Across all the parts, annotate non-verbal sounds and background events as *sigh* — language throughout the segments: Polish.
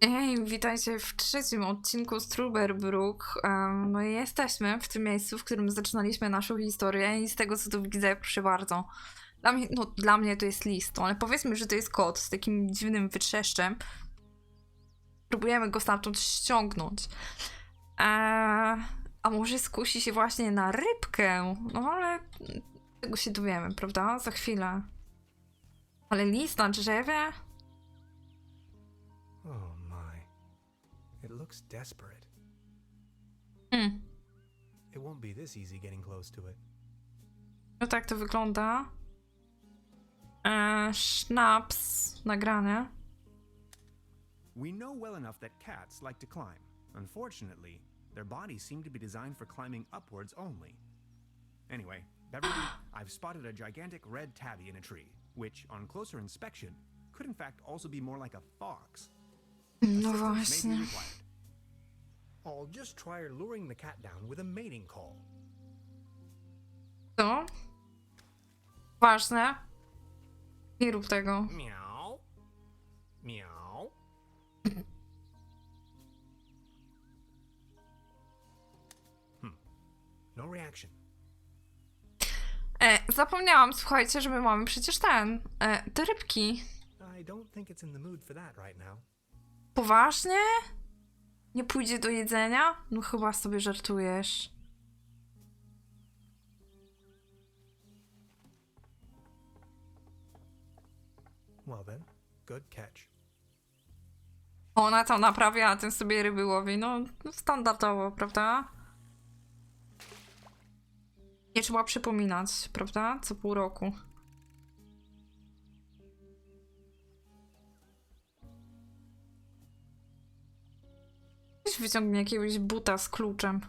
Hej, witajcie w trzecim odcinku Struberbrook. No i jesteśmy w tym miejscu, w którym zaczynaliśmy naszą historię i z tego co tu widzę, proszę bardzo. Dla mnie, no, dla mnie to jest list, no, ale powiedzmy, że to jest kot z takim dziwnym wytrzeszczem. Próbujemy go stamtąd ściągnąć. Eee, a może skusi się właśnie na rybkę? No ale tego się dowiemy, prawda? Za chwilę. Ale list na drzewie? Looks desperate. Hmm. It won't be this easy getting close to it. No tak to wygląda. Eee, sznaps nagrane. We know well enough that cats like to climb. Unfortunately, their bodies seem to be designed for climbing upwards only. Anyway, Beverly, *gasps* I've spotted a gigantic red tabby in a tree, which, on closer inspection, could in fact also be more like a fox. No Assistance may właśnie. I'll just try luring the cat down with a mating call. Co? Ważne. Nie rób tego. Meow. Meow. hmm. No reaction. E, zapomniałam, słuchajcie, że my mamy przecież ten. E, te rybki. I don't think it's in the mood for that right now. Poważnie? Nie pójdzie do jedzenia? No chyba sobie żartujesz. Well then, good catch. Ona tam naprawia, a ten sobie ryby łowi. No, no standardowo, prawda? Nie trzeba przypominać, prawda? Co pół roku. Wyciągnie jakiegoś buta z kluczem.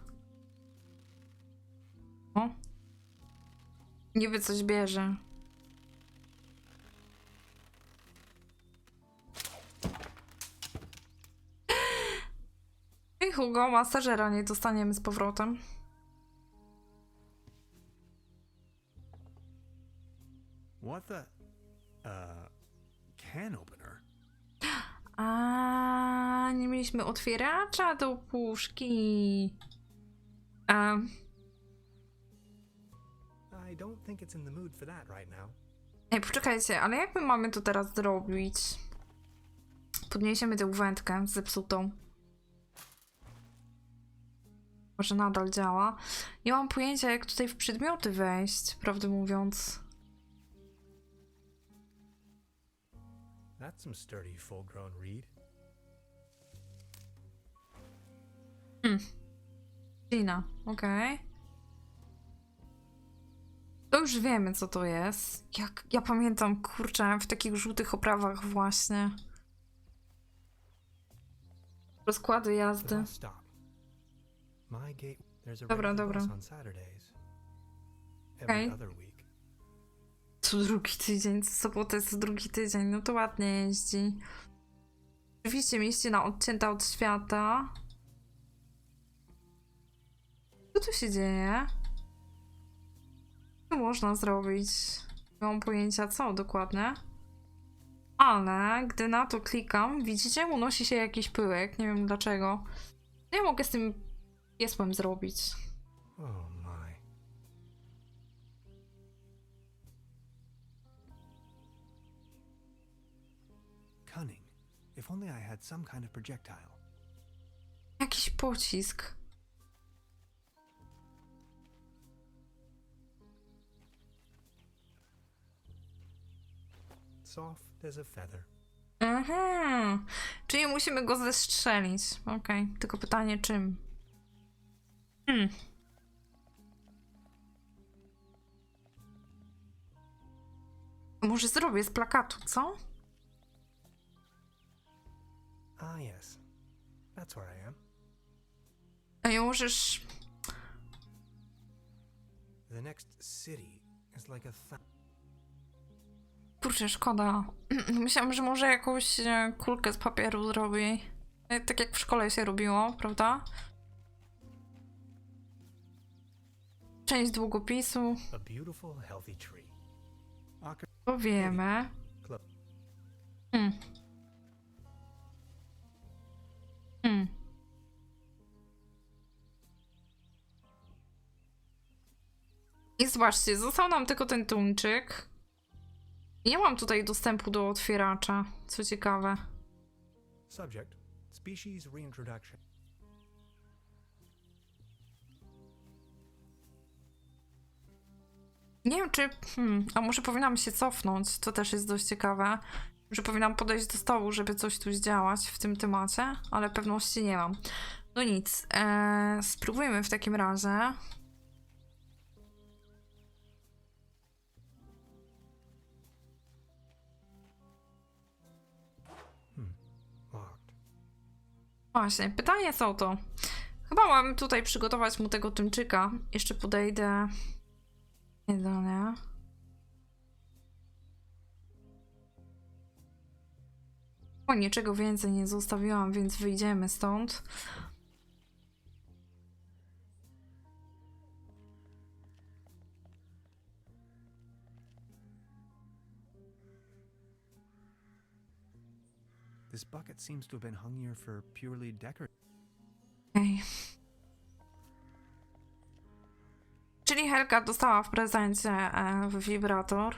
O. Niby coś bierze. *laughs* I Hugo, masażera nie dostaniemy z powrotem. What the? Uh, can opener? *gasps* A nie mieliśmy otwieracza do puszki. Um, I don't think it's in the mood for that right now. ej, poczekajcie, ale jak my mamy to teraz zrobić? Podniesiemy tę wędkę zepsutą. Może nadal działa. Nie mam pojęcia, jak tutaj w przedmioty wejść, prawdę mówiąc. That's some sturdy, full-grown reed. Gina, okej. To już wiemy, co to jest. Jak ja pamiętam, kurczę, w takich żółtych oprawach właśnie. Rozkłady jazdy. Dobra, dobra. Okej. week. Co drugi tydzień, co sobotę, co drugi tydzień. No to ładnie jeździ. Oczywiście mieści na odcięta od świata. Co tu się dzieje? Co można zrobić? Nie mam pojęcia co dokładnie. Ale gdy na to klikam, widzicie, unosi się jakiś pyłek. Nie wiem dlaczego. Ja mogę z tym piesłem zrobić? Oh my. Cunning. If only I had some kind of projectile. Jakiś pocisk. Soft as a feather. Mhm. Czyli musimy go zestrzelić. Okej, tylko pytanie czym? Hmm. Może zrobię z plakatu, co? Ah, yes. That's where I am. A nie możesz... The next city is like a th- Kurczę, szkoda. *clears throat* Myślałam, że może jakąś e, kulkę z papieru zrobi. E, tak jak w szkole się robiło, prawda? Część długopisu. To wiemy. Hmm. Hmm. I zobaczcie, został nam tylko ten tuńczyk. Nie mam tutaj dostępu do otwieracza, co ciekawe. Subject Species reintroduction. Nie wiem, czy. Hmm, a może powinnam się cofnąć? To też jest dość ciekawe. Że powinnam podejść do stołu, żeby coś tu zdziałać w tym temacie, ale pewności nie mam. No nic. Eee, spróbujmy w takim razie. Właśnie, pytanie co to? Chyba mam tutaj przygotować mu tego tuńczyka. Jeszcze podejdę. Jedzenie. O, niczego więcej nie zostawiłam, więc wyjdziemy stąd. This bucket seems to have been hung here for purely decor. Okej. Czyli Helga dostała w prezencie e, wibrator.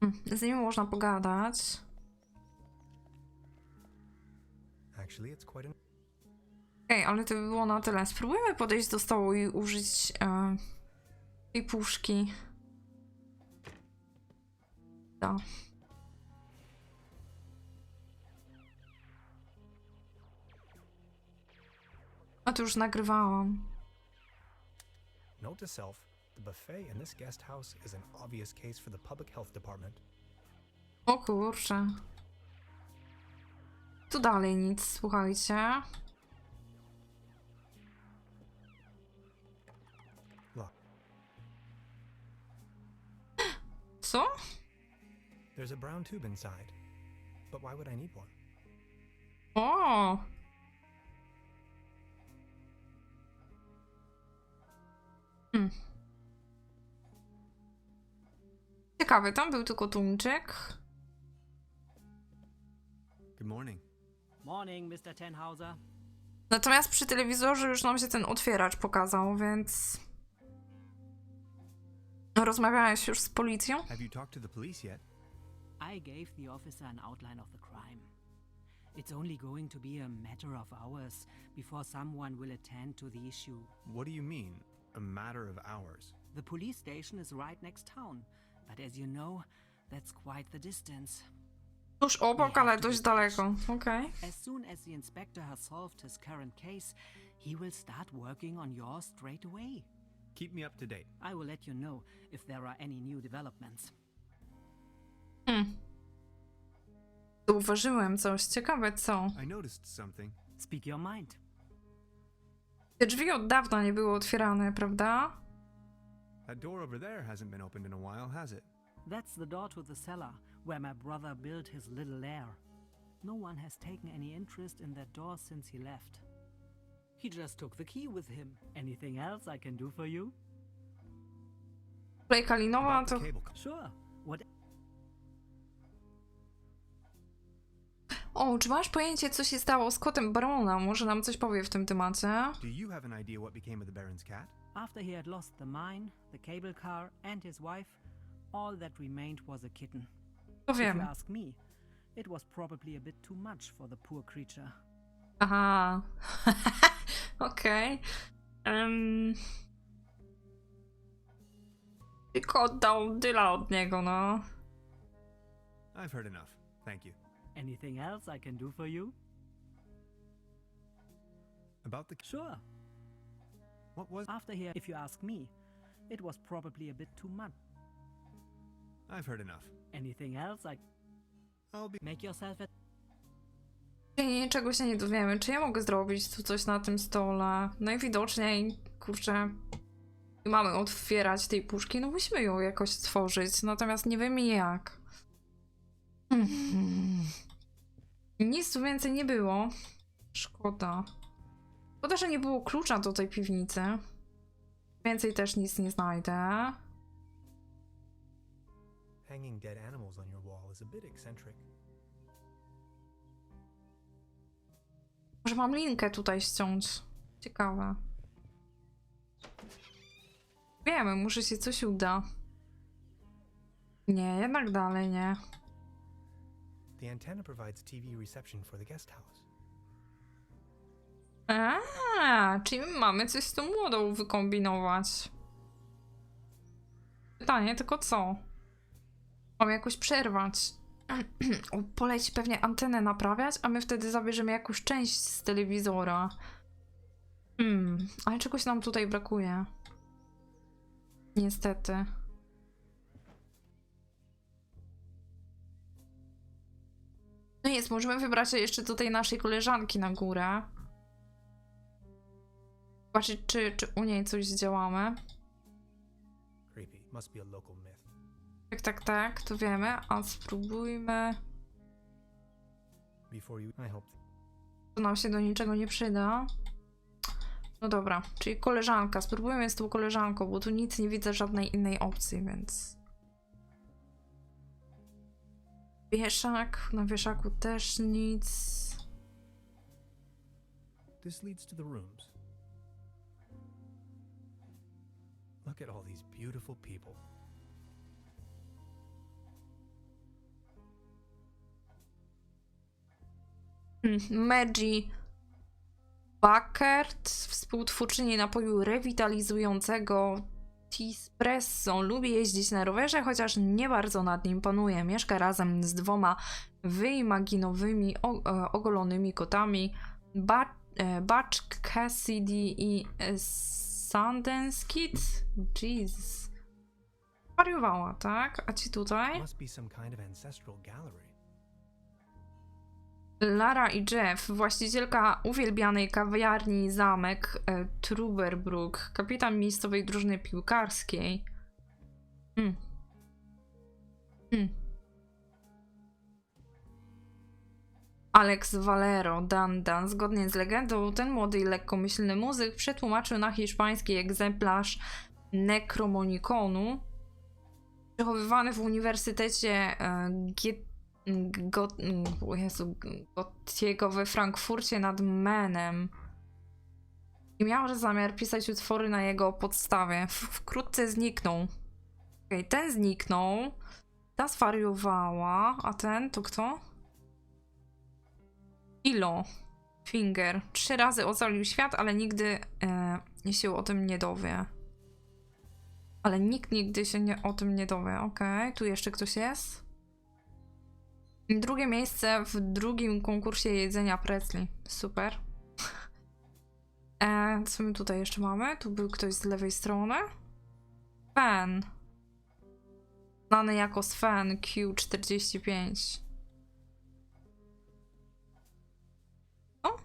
Mm, Z nim można pogadać. Actually, it's quite an. Okej, ale to by było na tyle. Spróbujmy podejść do stołu i użyć e, tej puszki. Da. A to już nagrywałam. Note to self the buffet in this guest house is an obvious case for the public health department. O kurczę. Tu dalej nic, słuchajcie. There's a brown tube inside. But why would I need one? O! Hmm. Ciekawe, tam był tylko tuńczyk. Good morning. Morning, Mr. Tenhauser. Natomiast przy telewizorze już nam się ten otwieracz pokazał, więc... Rozmawiałeś już z policją? Have you talked to the police yet? I gave the officer an outline of the crime. It's only going to be a matter of hours before someone will attend to the issue. What do you mean, a matter of hours? The police station is right next town, but as you know, that's quite the distance. Tuż obok, ale dość daleko. Okej. As soon as the inspector has solved his current case, he will start working on yours straight away. Keep me up to date. I will let you know if there are any new developments. Hmm. Zauważyłem coś. Ciekawe co. I noticed something. Speak your mind. Te drzwi od dawna nie były otwierane, prawda? That door over there hasn't been opened in a while, has it? That's the door to the cellar where my brother built his little lair. No one has taken any interest in that door since he left. He just took the key with him. Anything else I can do for you? Klejka linowa About the to... cable. co- Sure. What O, czy masz pojęcie, co się stało z kotem Barona? Może nam coś powie w tym temacie? Do you have an idea what became of the Baron's cat? after he had lost the mine, the cable car, and his wife, all that remained was a kitten. To If you ask me, it was probably a bit too much for the poor creature. Aha. *laughs* Okej. Em. Tylko oddał dyla od niego, no. I've heard enough. Thank you. Anything else I can do for you? About the Sure. what was After here, if you ask me, it was probably a bit too much. I've heard enough. Anything else I I'll be make yourself at niczego się nie dowiemy. Czy ja mogę zrobić tu coś na tym stole? Najwidoczniej, kurczę, nie mamy otwierać tej puszki. No musimy ją jakoś stworzyć, natomiast nie wiemy jak. Mhm. Nic tu więcej nie było. Szkoda. Szkoda, że nie było klucza do tej piwnicy. Więcej też nic nie znajdę. Hanging dead animals on your wall is a bit eccentric. Może mam linkę tutaj ściąć. Ciekawe. Wiemy, może się coś uda. Nie, jednak dalej nie. The antenna provides TV reception for the guest house. Czyli my mamy coś z tą młodą wykombinować. Pytanie tylko co? Mam jakoś przerwać. *clears throat* Poleci pewnie antenę naprawiać, a my wtedy zabierzemy jakąś część z telewizora. Hmm, ale czegoś nam tutaj brakuje. Niestety. Jest, możemy wybrać jeszcze tutaj naszej koleżanki na górę. Zobaczyć, czy, czy u niej coś zdziałamy. Tak, tak, tak, to wiemy. A spróbujmy. To nam się do niczego nie przyda. No dobra, czyli koleżanka. Spróbujmy z tą koleżanką, bo tu nic nie widzę żadnej innej opcji, więc. Wieszak. Na wieszaku też nic. This leads to the rooms. Look at all these beautiful people. Hmm, Maggie Buckert, współtwórczyni napoju rewitalizującego Tispresso. Lubi jeździć na rowerze, chociaż nie bardzo nad nim panuje. Mieszka razem z dwoma wyimaginowymi, e, ogolonymi kotami. Ba, e, Cassidy i e, Sundance Kid? Jesus. Wariowała, tak? A ci tutaj? Lara i Jeff, właścicielka uwielbianej kawiarni Zamek e, Truberbrook, kapitan miejscowej drużyny piłkarskiej. Hmm. Hmm. Alex Valero, Dan Dan. Zgodnie z legendą, ten młody i lekkomyślny muzyk przetłumaczył na hiszpański egzemplarz Necromoniconu, przechowywany w Uniwersytecie e, Go, o Jezu, Gottiego we Frankfurcie nad Menem. I miał zamiar pisać utwory na jego podstawie. Wkrótce zniknął. Okej, ten zniknął. Ta zwariowała. A ten to kto? Ilo. Finger. Trzy razy ocalił świat, ale nigdy e, się o tym nie dowie. Ale nikt nigdy się nie, o tym nie dowie. Okej, tu jeszcze ktoś jest? Drugie miejsce w drugim konkursie jedzenia Pretzli. Super. *laughs* E, co my tutaj jeszcze mamy? Tu był ktoś z lewej strony. Fan. Znany jako Sven Q45. O!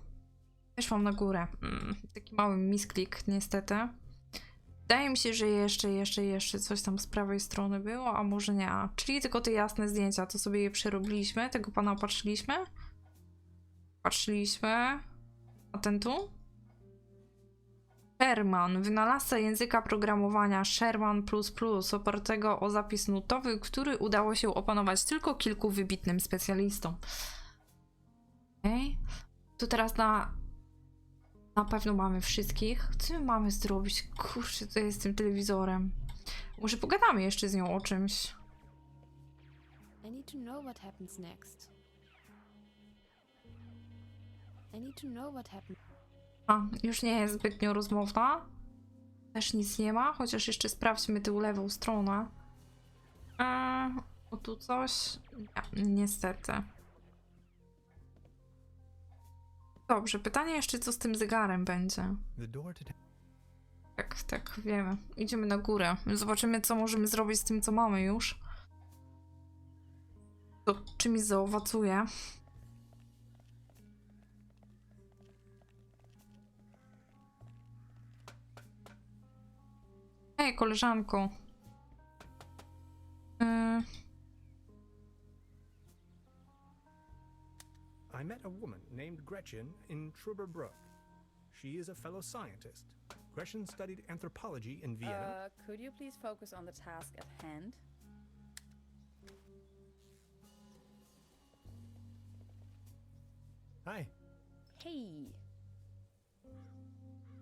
Też mam na górę. Mm, taki mały misklik, niestety. Wydaje mi się, że jeszcze, jeszcze, jeszcze coś tam z prawej strony było, a może nie. Czyli tylko te jasne zdjęcia, to sobie je przerobiliśmy. Tego pana opatrzyliśmy. Patrzyliśmy. A ten tu? Sherman, wynalazca języka programowania Sherman++, opartego o zapis nutowy, który udało się opanować tylko kilku wybitnym specjalistom. Okej. Tu teraz na na pewno mamy wszystkich. Co my mamy zrobić? Kurczę, co jest z tym telewizorem? Może pogadamy jeszcze z nią o czymś. I need to know what happens next. I need to know what happens. A, już nie jest zbytnio rozmowna. Też nic nie ma, chociaż jeszcze sprawdźmy tę lewą stronę. Eee, o tu coś? Nie, niestety. Dobrze, pytanie jeszcze, co z tym zegarem będzie. Tak, tak, wiemy. Idziemy na górę. Zobaczymy, co możemy zrobić z tym, co mamy już. To czymś zaowocuje. Hej, koleżanko. Gretchen in Truberbrook. She is a fellow scientist. Gretchen studied anthropology in Vienna. Uh, could you please focus on the task at hand? Hi. Hey,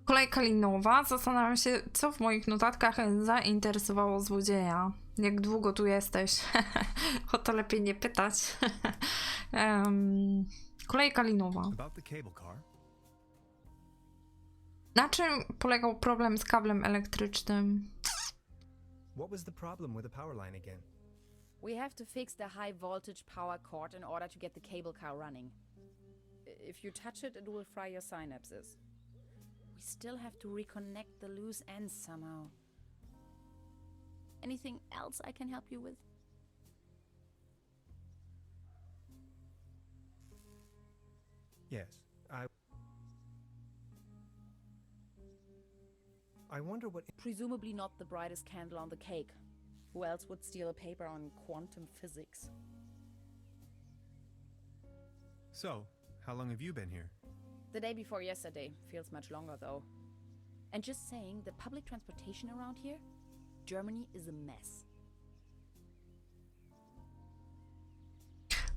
Kolejka linowa. Zastanawiam się, co w moich notatkach zainteresowało złodzieja. Jak długo tu jesteś? *laughs* o to lepiej nie pytać. *laughs* Em, kolejka linowa. About the cable car, Na czym polegał problem z kablem elektrycznym? What was the problem with the power line again? We have to fix the high voltage power cord in order to get the cable car running. If you touch it, it will fry your synapses. We still have to reconnect the loose ends somehow. Anything else I can help you with? Yes, I. I wonder what. Presumably not the brightest candle on the cake. Who else would steal a paper on quantum physics? So, how long have you been here? The day before yesterday feels much longer though. And just saying, the public transportation around here, Germany is a mess.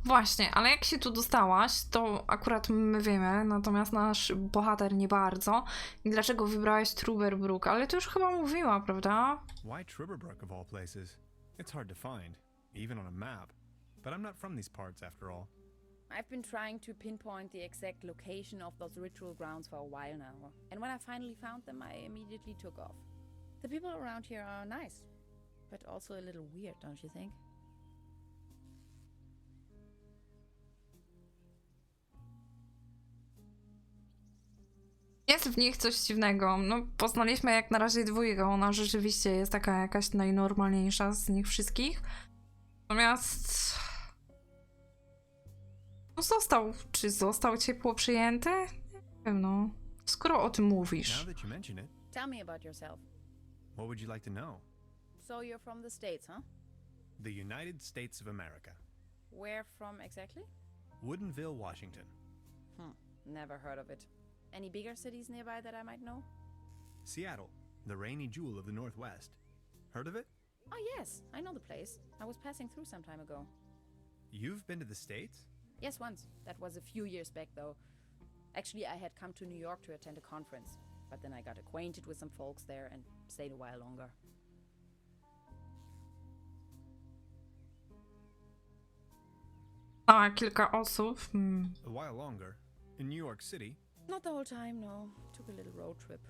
Właśnie, ale jak się tu dostałaś, to akurat my wiemy, natomiast nasz bohater nie bardzo. I dlaczego wybrałaś Truberbrook? Ale to już chyba mówiła, prawda? Why Tribberbrook of all places? It's hard to find, even on a map. But I'm not from these parts after all. I've been trying to pinpoint the exact location of those ritual grounds for a while now, and when I finally found them, I immediately took off. The people around here are nice, but also a little weird, don't you think? Jest w nich coś dziwnego. No, poznaliśmy jak na razie dwójkę. Ona rzeczywiście jest taka jakaś najnormalniejsza z nich wszystkich. Natomiast. No, został. Czy został ciepło przyjęty? Nie wiem, no. Skoro o tym mówisz. Now that you mention it, Tell me about yourself. what would you like to know? So you're from the States, huh? The United States of America. Where from exactly? Woodinville, Washington. Hmm, never heard of it. Any bigger cities nearby that I might know? Seattle, the rainy jewel of the Northwest. Heard of it? Oh, yes, I know the place. I was passing through some time ago. You've been to the States? Yes, once. That was a few years back, though. Actually, I had come to New York to attend a conference, but then I got acquainted with some folks there and stayed a while longer. A, kilka osób. Hmm. A while longer. In New York City? Not the whole time, no. Took a little road trip.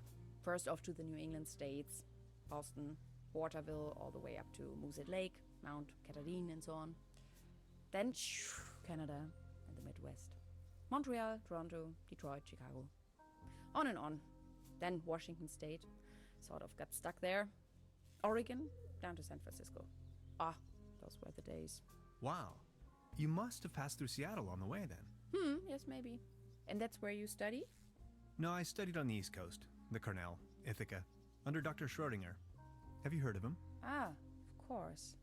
First off to the New England states Boston, Waterville, all the way up to Moosehead Lake, Mount Catherine, and so on. Then shoo, Canada and the Midwest. Montreal, Toronto, Detroit, Chicago. On and on. Then Washington State. Sort of got stuck there. Oregon, down to San Francisco. Ah, those were the days. Wow. You must have passed through Seattle on the way then. Hmm, yes, maybe. And that's where you study? No, I studied on the East Coast, the Cornell, Ithaca, under Dr. Schrodinger. Have you heard of him? Ah, of course.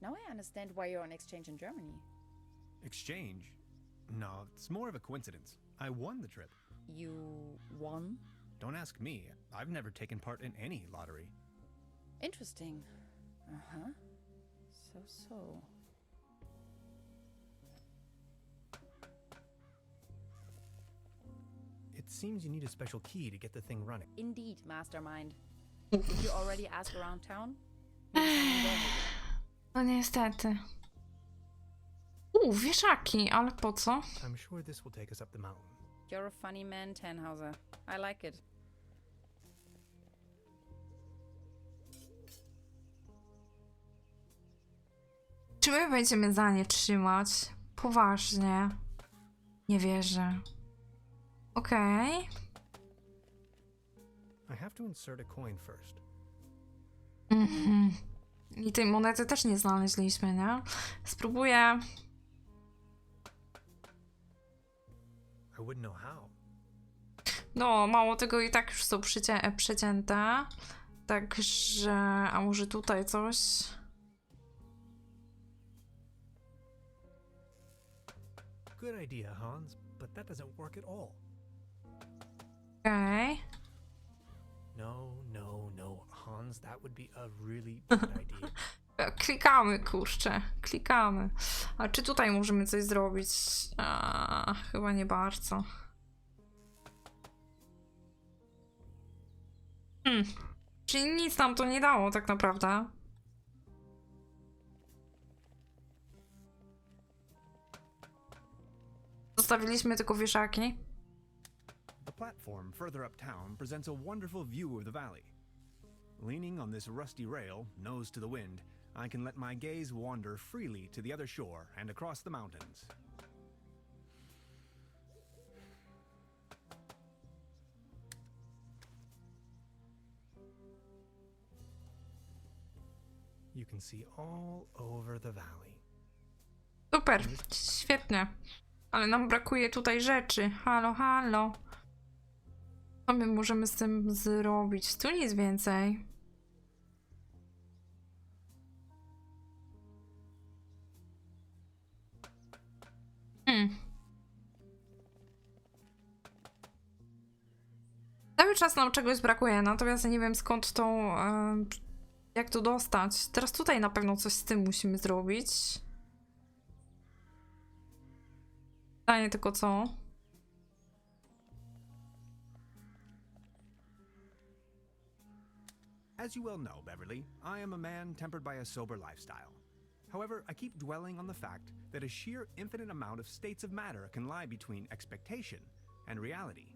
Now I understand why you're on exchange in Germany. Exchange? No, it's more of a coincidence. I won the trip. You won? Don't ask me. I've never taken part in any lottery. Interesting. Uh huh. So, so. It seems you need a special key to get the thing running. Indeed, mastermind. *laughs* Did you already ask around town? *sighs* No niestety. U, wieszaki, ale po co? I'm sure this will take us up the mountain. You're a funny man, Tannhauser. I like it. Czy my będziemy za nie trzymać? Poważnie. Nie wierzę. Okej. I have to insert a coin first. Mhm. I tej monety też nie znaleźliśmy, nie? Spróbuję. I wouldn't know how. No, mało tego i tak już są przycię e, przecięte. Także, a może tutaj coś? Good idea, Hans, but that doesn't work at all. Okej. No, no, no, Hans, that would be a really *laughs* bad idea. Klikamy, kurczę, klikamy. A czy tutaj możemy coś zrobić? A, chyba nie bardzo. Hmm. Czyli nic nam to nie dało tak naprawdę. Zostawiliśmy tylko wieszaki. The platform further uptown presents a wonderful view of the valley. Leaning on this rusty rail, nose to the wind, I can let my gaze wander freely to the other shore and across the mountains. You can see all over the valley. Super, świetnie. Ale nam brakuje tutaj rzeczy. Halo, halo. Co my możemy z tym zrobić? Tu nic więcej. Hmm. Cały czas nam czegoś brakuje, natomiast nie wiem skąd tą. em, jak to dostać. Teraz tutaj na pewno coś z tym musimy zrobić. Pytanie tylko co? As you well know, Beverly, I am a man tempered by a sober lifestyle. However, I keep dwelling on the fact that a sheer infinite amount of states of matter can lie between expectation and reality.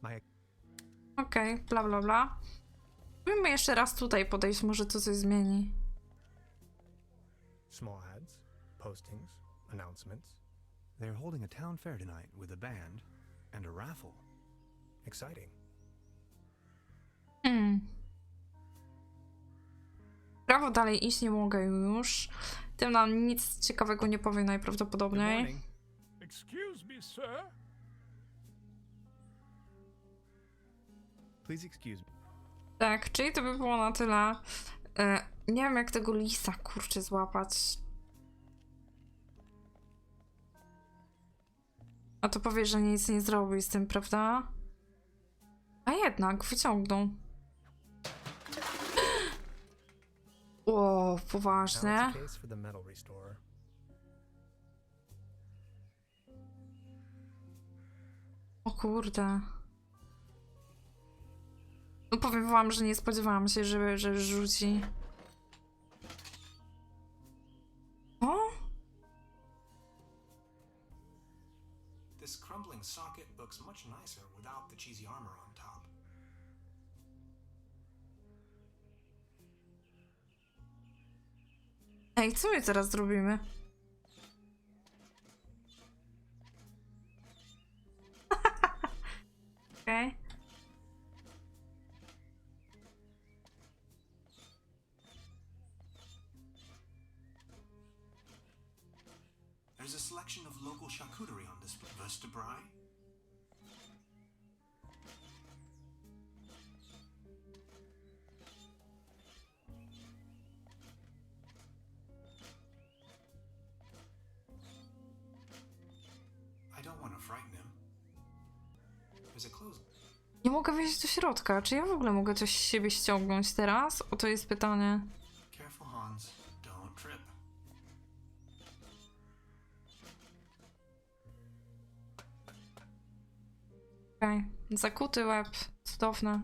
My Okej, bla bla bla. Spróbujmy jeszcze raz tutaj podejść, może to coś zmieni. Small ads, postings, announcements. They're holding a town fair tonight with a band and a raffle. Exciting. Hmm. Prawo dalej iść nie mogę już. Tym nam nic ciekawego nie powie najprawdopodobniej. Excuse me, sir. Please excuse me. Tak, czyli to by było na tyle. E, nie wiem jak tego lisa kurczę złapać. A to powie, że nic nie zrobi z tym, prawda? A jednak wyciągnął. Metal restorer. O kurde. No powiem wam, że nie spodziewałam się, że, że rzuci. O? This crumbling socket looks much nicer without the cheesy armor on Ej, co my teraz zrobimy? *laughs* Okej. There's a selection of local charcuterie on display. Środka. Czy ja w ogóle mogę coś z siebie ściągnąć teraz? O to jest pytanie. Careful, Hans. Don't trip. Okej. Zakuty łeb. Cudowne.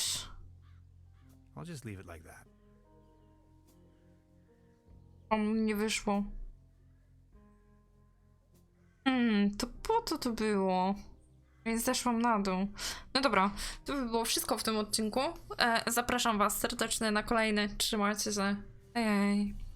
Żartujesz. I'll just leave it like that. O, nie wyszło. Hmm, to po to to było. Więc zeszłam na dół. No dobra, to by było wszystko w tym odcinku. E, zapraszam was serdecznie na kolejny. Trzymajcie się. Ej.